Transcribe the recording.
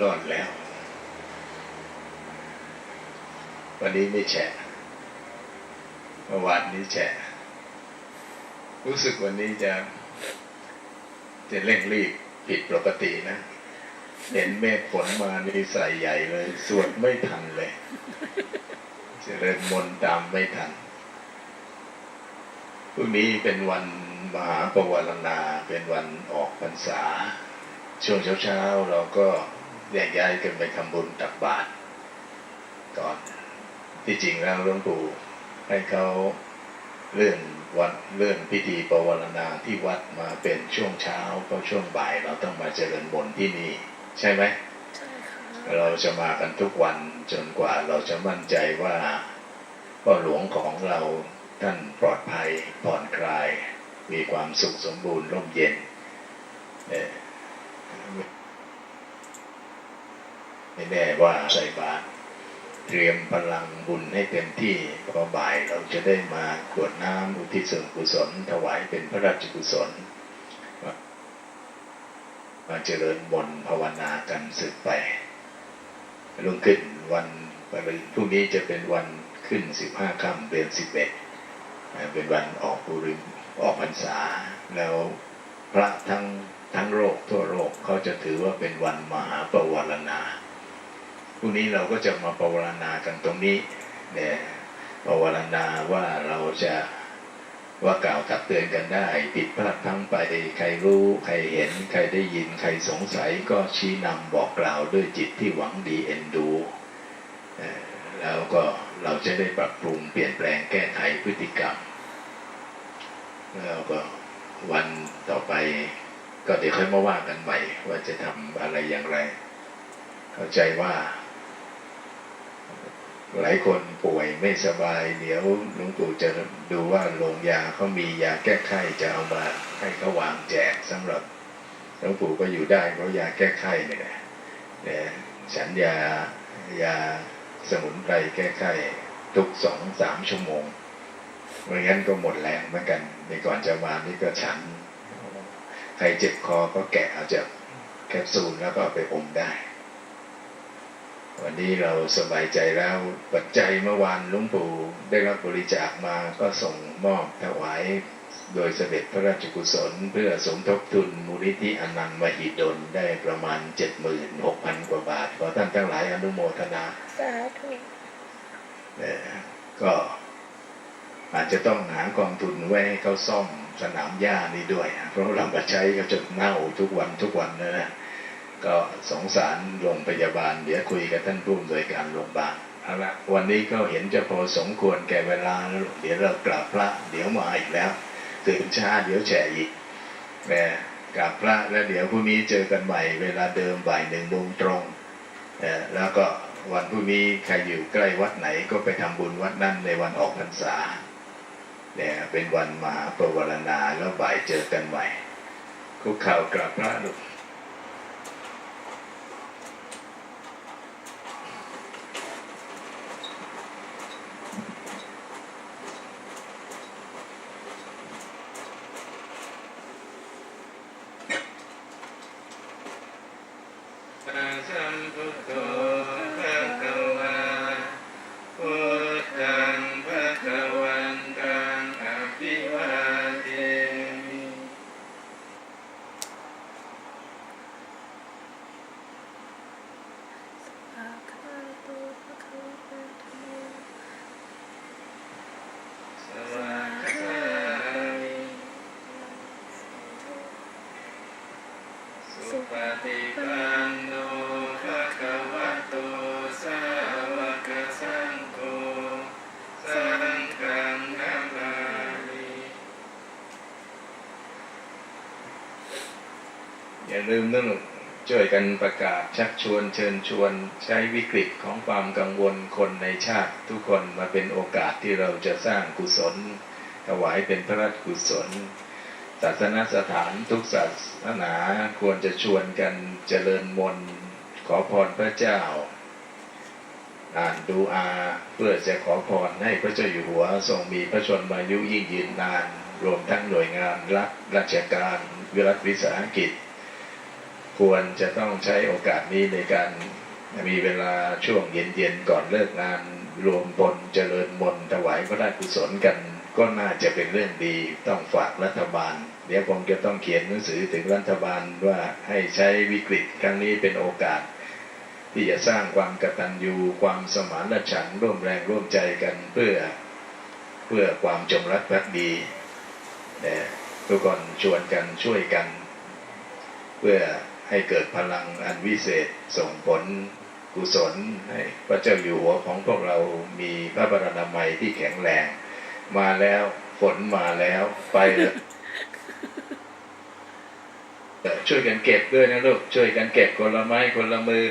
รอดแล้ว วันนี้ไม่แฉะเมื่อวานนี้แฉะรู้สึกวันนี้จะ จะเร่งรีบผิดปกตินะ เห็นเมฆฝนมานี่ใส่ใหญ่เลยสวดไม่ทันเลยจเจริญมนต์ตามไม่ทันพรุ่งนี้เป็นวันมหาปวารณาเป็นวันออกพรรษา ช่วงเช้าๆเราก็ แยกย้ายกันไปทำบุญตักบาตรก่อนที่จริงแล้วหลวงปู่ให้เขาเลื่อนวันเลื่อนพิธีปวารณาที่วัดมาเป็นช่วงเช้าเพราะช่วงบ่ายเราต้องมาเจริญมนต์ที่นี่ใช่ไหมใช่ค่ะเราจะมากันทุกวันจนกว่าเราจะมั่นใจว่าพ่อหลวงของเราท่านปลอดภัยผ่อนคลาย มีความสุขสมบูรณ์ร่มเย็น เอ่อ ไม่แน่ว่าใส่บาตรเตรียมพลังบุญให้เต็มที่พอบ่ายเราจะได้มากวดน้ำอุทิศส่วนกุศล ถวายเป็นพระราชกุศล มาเจริญมนภาวนากันสึกไปลุงขึ้นวันพรุ่งนี้จะเป็นวันขึ้นสิบห้าค่ำเดือนสิบเอ็ดเป็นวันออกบุริออกพรรษา แล้วพระทั้งทั้งโลกทั่วโลกเขาจะถือว่าเป็นวันมหาปวารณา รุ่งนี้เราก็จะมาปวารณากันตรงนี้เนี่ยปวารณาว่าเราจะว่ากล่าวตักเตือนกันได้ ผิดพลาดพลั้งไป ใครรู้ใครเห็น ใครได้ยินใครสงสัยก็ชี้นำบอกกล่าวด้วยจิตที่หวังดีเอ็นดู แล้วก็เราจะได้ปรับปรุงเปลี่ยนแปลงแก้ไขพฤติกรรม แล้วก็วันต่อไปก็เดี๋ยวค่อยมาว่ากันใหม่ว่าจะทำอะไรอย่างไร เข้าใจว่า หลายคนป่วยไม่สบาย เดี๋ยวหลวงปู่จะดูว่าโรงยาเขามียาแก้ไข้จะเอามาให้เขาวางแจกสำหรับหลวงปู่ก็อยู่ได้เพราะยาแก้ไข้เนี่ยนะฉันยายาสมุนไพรแก้ไข้ทุกสองสามชั่วโมงไม่งั้นก็หมดแรงเหมือนกันในก่อนจะมานี่ก็ฉัน ใครเจ็บคอก็แกะเอาจากแคปซูลแล้วก็ไปอมได้ วันนี้เราสบายใจแล้วปัจจัยเมื่อวานลุงปู่ได้รับบริจาคมาก็ส่งมอบถวายโดยเสด็จพระราชกุศล เพื่อสมทบทุนมูลนิธิอนันต์มหิดลได้ประมาณ 76,000 กว่าบาท ขอท่านทั้งหลายอนุโมทนา สาธุก็อาจจะต้องหากองทุนไว้ให้เขาซ่อมสนามหญ้านี้ด้วย เพราะเรามาใช้ก็จนเน่าทุกวันทุกวันนะนะ ก็สงสารโรงพยาบาล เดี๋ยวคุยกับท่านผู้อำนวยการโรงพยาบาลเอาละวันนี้ก็เห็นจะพอสมควรแก่เวลาแล้วเดี๋ยวเรากราบพระ เดี๋ยวมาอีกแล้วตื่นช้าเดี๋ยวแฉอีกแหมกราบพระแล้วเดี๋ยวพรุ่งนี้เจอกันใหม่เวลาเดิมบ่ายหนึ่งโมงตรงแล้วก็วันพรุ่งนี้ใครอยู่ใกล้วัดไหนก็ไปทำบุญวัดนั่นในวันออกพรรษาเนี่ยเป็นวันมหาปวารณาแล้วบ่ายเจอกันใหม่คุกเข่าวกราบพระลูก สัมพุทโธ ลืมนะลูกช่วยกันประกาศชักชวนเชิญชวนใช้วิกฤตของความกังวลคนในชาติทุกคนมาเป็นโอกาสที่เราจะสร้างกุศล ถวายเป็นพระราชกุศล ศาสนสถานทุกศาสนาควรจะชวนกันเจริญมนต์ขอพรพระเจ้า อ่านดูอาเพื่อจะขอพรให้พระเจ้าอยู่หัวทรงมีพระชนมายุยิ่งยืนนาน รวมทั้งหน่วยงานรัฐราชการวิรัฐวิสาหกิจ ควรจะต้องใช้โอกาสนี้ในการมีเวลาช่วงเย็นๆก่อนเลิกงานรวมพลเจริญมนถวายพระราชกุศลกัน ก็น่าจะเป็นเรื่องดีต้องฝากรัฐบาล เดี๋ยวผมจะต้องเขียนหนังสือถึงรัฐบาลว่าให้ใช้วิกฤตครั้งนี้เป็นโอกาส ที่จะสร้างความกตัญญูความสมานฉันท์ร่วมแรงร่วมใจกันเพื่อ เพื่อความจงรักภักดีทุกคนชวนกันช่วยกัน เพื่อ ให้เกิดพลังอันวิเศษส่งผลกุศลให้พระเจ้าอยู่หัวของพวกเรามีพระบรนามัยที่แข็งแรง มาแล้วฝนมาแล้วไปแล้วช่วยกันเก็บด้วยนะลูกช่วยกันเก็บคนละไม้คนละมือ